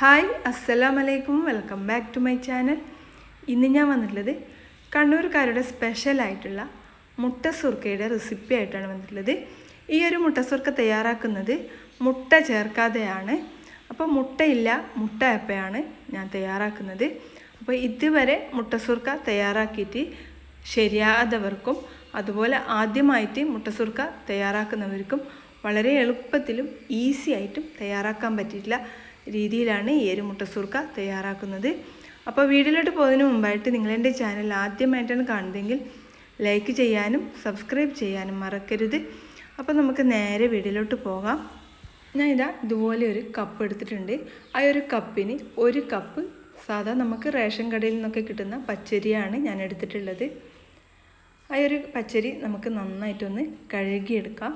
Hi അസ്സലാം വലൈക്കും welcome back to my channel. ഇന്ന് ഞാൻ വന്നിട്ടുള്ളത് കണ്ണൂർക്കാരുടെ സ്പെഷ്യലായിട്ടുള്ള മുട്ട സുർക്കയുടെ റെസിപ്പി ആയിട്ടാണ് വന്നിട്ടുള്ളത്. ഈ ഒരു മുട്ട സുർക്ക തയ്യാറാക്കുന്നത് മുട്ട ചേർക്കാതെയാണ്. അപ്പോൾ മുട്ടയില്ല മുട്ട അപ്പയാണ് ഞാൻ തയ്യാറാക്കുന്നത്. അപ്പോൾ ഇതുവരെ മുട്ട സുർക്ക തയ്യാറാക്കിയിട്ട് ശരിയാകാത്തവർക്കും അതുപോലെ ആദ്യമായിട്ട് മുട്ട സുർക്ക തയ്യാറാക്കുന്നവർക്കും വളരെ എളുപ്പത്തിലും ഈസി ആയിട്ടും തയ്യാറാക്കാൻ പറ്റിയിട്ടുള്ള രീതിയിലാണ് ഈ ഒരു മുട്ട സുർക്ക തയ്യാറാക്കുന്നത്. അപ്പോൾ വീഡിയോയിലോട്ട് പോകുന്നതിന് മുമ്പായിട്ട് നിങ്ങളെന്റെ ചാനൽ ആദ്യമായിട്ടാണ് കാണുന്നതെങ്കിൽ ലൈക്ക് ചെയ്യാനും സബ്സ്ക്രൈബ് ചെയ്യാനും മറക്കരുത്. അപ്പോൾ നമുക്ക് നേരെ വീഡിയോയിലോട്ട് പോകാം. ഞാൻ ഇതാ ഇതുപോലെ ഒരു കപ്പ് എടുത്തിട്ടുണ്ട്. ആ ഒരു കപ്പിന് ഒരു കപ്പ് സാധാ നമുക്ക് റേഷൻ കടയിൽ നിന്നൊക്കെ കിട്ടുന്ന പച്ചരിയാണ് ഞാൻ എടുത്തിട്ടുള്ളത്. ആ ഒരു പച്ചരി നമുക്ക് നന്നായിട്ടൊന്ന് കഴുകിയെടുക്കാം.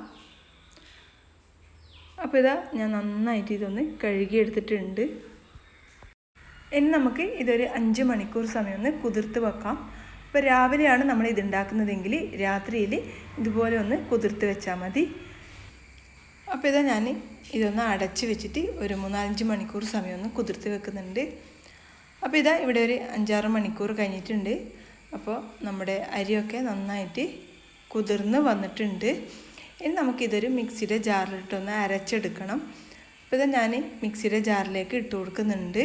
അപ്പോൾ ഇതാ ഞാൻ നന്നായിട്ട് ഇതൊന്ന് കഴുകിയെടുത്തിട്ടുണ്ട്. ഇനി നമുക്ക് ഇതൊരു അഞ്ച് മണിക്കൂർ സമയം ഒന്ന് കുതിർത്ത് വെക്കാം. അപ്പോൾ രാവിലെയാണ് നമ്മൾ ഇതുണ്ടാക്കുന്നതെങ്കിൽ രാത്രിയിൽ ഇതുപോലെ ഒന്ന് കുതിർത്ത് വെച്ചാൽ മതി. അപ്പോൾ ഇതാ ഞാൻ ഇതൊന്ന് അടച്ച് വെച്ചിട്ട് ഒരു മൂന്നാലഞ്ച് മണിക്കൂർ സമയം ഒന്ന് കുതിർത്ത് വെക്കുന്നുണ്ട്. അപ്പോൾ ഇതാ ഇവിടെ ഒരു അഞ്ചാറ് മണിക്കൂർ കഴിഞ്ഞിട്ടുണ്ട്. അപ്പോൾ നമ്മുടെ അരിയൊക്കെ നന്നായിട്ട് കുതിർന്ന് വന്നിട്ടുണ്ട്. ഇനി നമുക്കിതൊരു മിക്സിയുടെ ജാറിലിട്ടൊന്ന് അരച്ചെടുക്കണം. അപ്പോൾ ഇതാ ഞാൻ മിക്സിയുടെ ജാറിലേക്ക് ഇട്ട് കൊടുക്കുന്നുണ്ട്.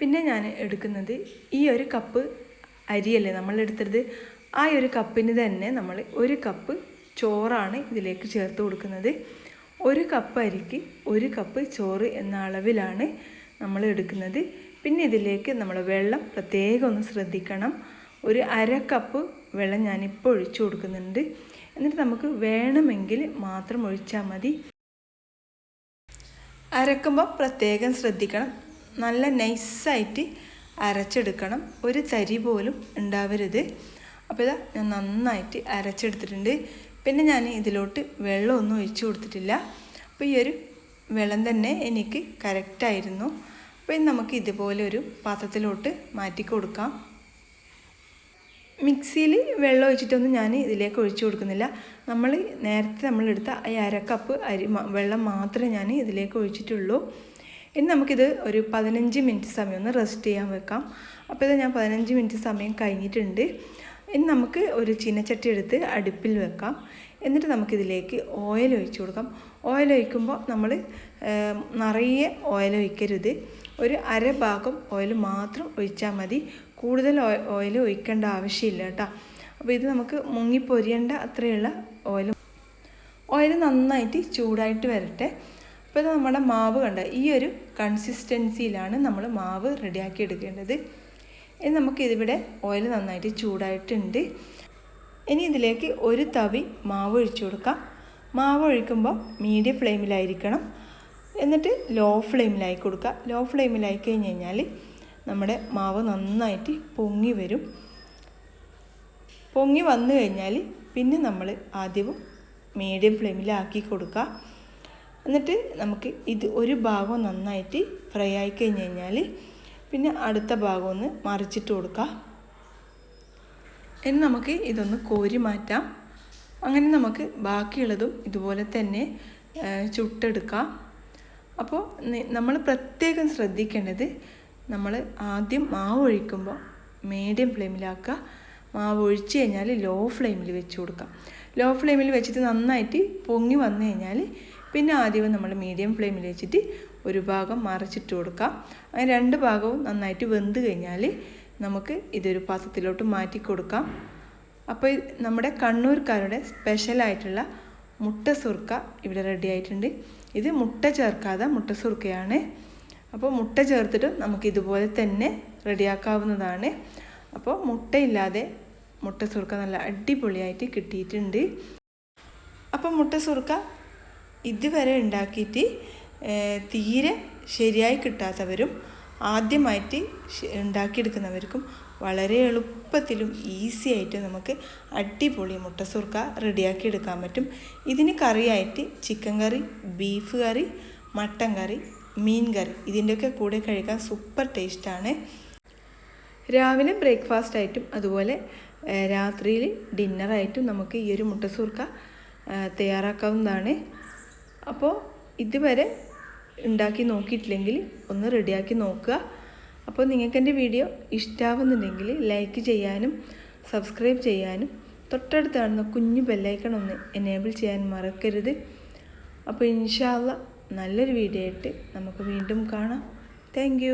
പിന്നെ ഞാൻ എടുക്കുന്നത് ഈ ഒരു കപ്പ് അരിയല്ലേ നമ്മൾ എടുത്തത് ആ ഒരു കപ്പിന് തന്നെ നമ്മൾ ഒരു കപ്പ് ചോറാണ് ഇതിലേക്ക് ചേർത്ത് കൊടുക്കുന്നത്. ഒരു കപ്പ് അരിക്ക് ഒരു കപ്പ് ചോറ് എന്ന അളവിലാണ് നമ്മൾ എടുക്കുന്നത്. പിന്നെ ഇതിലേക്ക് നമ്മൾ വെള്ളം പ്രത്യേകം ഒന്ന് ശ്രദ്ധിക്കണം. ഒരു അര കപ്പ് വെള്ളം ഞാനിപ്പോൾ ഒഴിച്ചു കൊടുക്കുന്നുണ്ട്. എന്നിട്ട് നമുക്ക് വേണമെങ്കിൽ മാത്രം ഒഴിച്ചാൽ മതി. അരക്കുമ്പോൾ പ്രത്യേകം ശ്രദ്ധിക്കണം. നല്ല നൈസായിട്ട് അരച്ചെടുക്കണം. ഒരു തരി പോലും ഉണ്ടാവരുത്. അപ്പോൾ ഇതാ ഞാൻ നന്നായിട്ട് അരച്ചെടുത്തിട്ടുണ്ട്. പിന്നെ ഞാൻ ഇതിലോട്ട് വെള്ളമൊന്നും ഒഴിച്ചു കൊടുത്തിട്ടില്ല. അപ്പോൾ ഈ ഒരു വെള്ളം തന്നെ എനിക്ക് കറക്റ്റായിരുന്നു. അപ്പോൾ നമുക്ക് ഇതുപോലെ ഒരു പാത്രത്തിലോട്ട് മാറ്റി കൊടുക്കാം. മിക്സിയിൽ വെള്ളം ഒഴിച്ചിട്ടൊന്നും ഞാൻ ഇതിലേക്ക് ഒഴിച്ചു കൊടുക്കുന്നില്ല. നമ്മൾ നേരത്തെ നമ്മളെടുത്ത ഈ അരക്കപ്പ് അരി വെള്ളം മാത്രമേ ഞാൻ ഇതിലേക്ക് ഒഴിച്ചിട്ടുള്ളൂ. ഇനി നമുക്കിത് ഒരു പതിനഞ്ച് മിനിറ്റ് സമയം ഒന്ന് റെസ്റ്റ് ചെയ്യാൻ വെക്കാം. അപ്പോൾ ഇത് ഞാൻ പതിനഞ്ച് മിനിറ്റ് സമയം കഴിഞ്ഞിട്ടുണ്ട്. ഇനി നമുക്ക് ഒരു ചീനച്ചട്ടി എടുത്ത് അടുപ്പിൽ വെക്കാം. എന്നിട്ട് നമുക്കിതിലേക്ക് ഓയിൽ ഒഴിച്ചു കൊടുക്കാം. ഓയിൽ ഒഴിക്കുമ്പോൾ നമ്മൾ നിറയെ ഓയിൽ ഒഴിക്കരുത്. ഒരു അര ഭാഗം ഓയിൽ മാത്രം ഒഴിച്ചാൽ മതി. കൂടുതൽ ഓയിൽ ഒഴിക്കേണ്ട ആവശ്യമില്ല കേട്ടോ. അപ്പോൾ ഇത് നമുക്ക് മുങ്ങിപ്പൊരിയേണ്ട അത്രയുള്ള ഓയിൽ ഓയിൽ നന്നായിട്ട് ചൂടായിട്ട് വരട്ടെ. അപ്പോൾ ഇത് നമ്മുടെ മാവ് കണ്ട? ഈ ഒരു കൺസിസ്റ്റൻസിയിലാണ് നമ്മൾ മാവ് റെഡിയാക്കി എടുക്കേണ്ടത്. ഇനി നമുക്ക് ഇതിവിടെ ഓയിൽ നന്നായിട്ട് ചൂടായിട്ടുണ്ട്. ഇനി ഇതിലേക്ക് ഒരു തവി മാവ് ഒഴിച്ചു കൊടുക്കാം. മാവ് ഒഴിക്കുമ്പോൾ മീഡിയം ഫ്ലെയിമിലായിരിക്കണം എന്നിട്ട് ലോ ഫ്ലെയിമിലായി കൊടുക്കുക. ലോ ഫ്ലെയിമിലായി കഴിഞ്ഞ് കഴിഞ്ഞാൽ നമ്മുടെ മാവ് നന്നായിട്ട് പൊങ്ങി വരും. പൊങ്ങി വന്നു കഴിഞ്ഞാൽ പിന്നെ നമ്മൾ ആദ്യവും മീഡിയം ഫ്ലെയിമിലാക്കി കൊടുക്കുക. എന്നിട്ട് നമുക്ക് ഇത് ഒരു ഭാഗം നന്നായിട്ട് ഫ്രൈ ആയി കഴിഞ്ഞ് കഴിഞ്ഞാൽ പിന്നെ അടുത്ത ഭാഗം ഒന്ന് മറിച്ചിട്ട് കൊടുക്കുക. ഇനി നമുക്ക് ഇതൊന്ന് കോരി മാറ്റാം. അങ്ങനെ നമുക്ക് ബാക്കിയുള്ളതും ഇതുപോലെ തന്നെ ചുട്ടെടുക്കാം. അപ്പോൾ നമ്മൾ പ്രത്യേകം ശ്രദ്ധിക്കേണ്ടത് നമ്മൾ ആദ്യം മാവ് ഒഴിക്കുമ്പോൾ മീഡിയം ഫ്ലെയിമിലാക്കുക മാവ് ഒഴിച്ച് കഴിഞ്ഞാൽ ലോ ഫ്ലെയിമിൽ വെച്ച് കൊടുക്കാം ലോ ഫ്ലെയിമിൽ വെച്ചിട്ട് നന്നായിട്ട് പൊങ്ങി വന്നു കഴിഞ്ഞാൽ പിന്നെ ആദ്യം നമ്മൾ മീഡിയം ഫ്ലെയിമിൽ വെച്ചിട്ട് ഒരു ഭാഗം മറിച്ചിട്ട് കൊടുക്കാം അങ്ങനെ രണ്ട് ഭാഗവും നന്നായിട്ട് വെന്ത് കഴിഞ്ഞാൽ നമുക്ക് ഇതൊരു പാത്രത്തിലോട്ട് മാറ്റി കൊടുക്കാം. അപ്പോൾ നമ്മുടെ കണ്ണൂർക്കാരുടെ സ്പെഷ്യലായിട്ടുള്ള മുട്ട സുർക്ക ഇവിടെ റെഡി ആയിട്ടുണ്ട്. ഇത് മുട്ട ചേർക്കാതെ മുട്ട സുർക്കയാണ് അപ്പോൾ മുട്ട ചേർത്തിട്ട് നമുക്ക് ഇതുപോലെ തന്നെ റെഡിയാക്കാവുന്നതാണ് അപ്പോൾ മുട്ടയില്ലാതെ മുട്ട സുർക്ക നല്ല അടിപൊളിയായിട്ട് കിട്ടിയിട്ടുണ്ട്. അപ്പോൾ മുട്ട സുർക്ക ഇതുവരെ ഉണ്ടാക്കിയിട്ട് തീരെ ശരിയായി കിട്ടാത്തവരും ആദ്യമായിട്ട് ഉണ്ടാക്കിയെടുക്കുന്നവർക്കും വളരെ എളുപ്പത്തിലും ഈസി ആയിട്ട് നമുക്ക് അടിപൊളി മുട്ട സുർക്ക റെഡിയാക്കി എടുക്കാൻ പറ്റും. ഇതിന് കറിയായിട്ട് chicken curry beef curry mutton curry മീൻ കറി ഇതിന്റെയൊക്കെ കൂടെ കഴിക്കാൻ സൂപ്പർ ടേസ്റ്റാണ് രാവിലെ ബ്രേക്ക്ഫാസ്റ്റ് ആയിട്ടും അതുപോലെ രാത്രിയിൽ ഡിന്നറായിട്ടും നമുക്ക് ഈ ഒരു മുട്ട സുർക്ക തയ്യാറാക്കാവുന്നതാണ്. അപ്പോൾ ഇതുവരെ ഉണ്ടാക്കി നോക്കിയിട്ടില്ലെങ്കിൽ ഒന്ന് റെഡിയാക്കി നോക്കുക. അപ്പോൾ നിങ്ങൾക്ക് എന്റെ വീഡിയോ ഇഷ്ടാവുന്നുണ്ടെങ്കിൽ ലൈക്ക് ചെയ്യാനും സബ്സ്ക്രൈബ് ചെയ്യാനും തൊട്ടടുത്ത് കാണുന്ന കുഞ്ഞു ബെല്ലൈക്കൺ ഒന്ന് എനേബിൾ ചെയ്യാൻ മറക്കരുത്. അപ്പോൾ ഇൻഷാല്ല നല്ലൊരു വീഡിയോ ആയിട്ട് നമുക്ക് വീണ്ടും കാണാം. താങ്ക്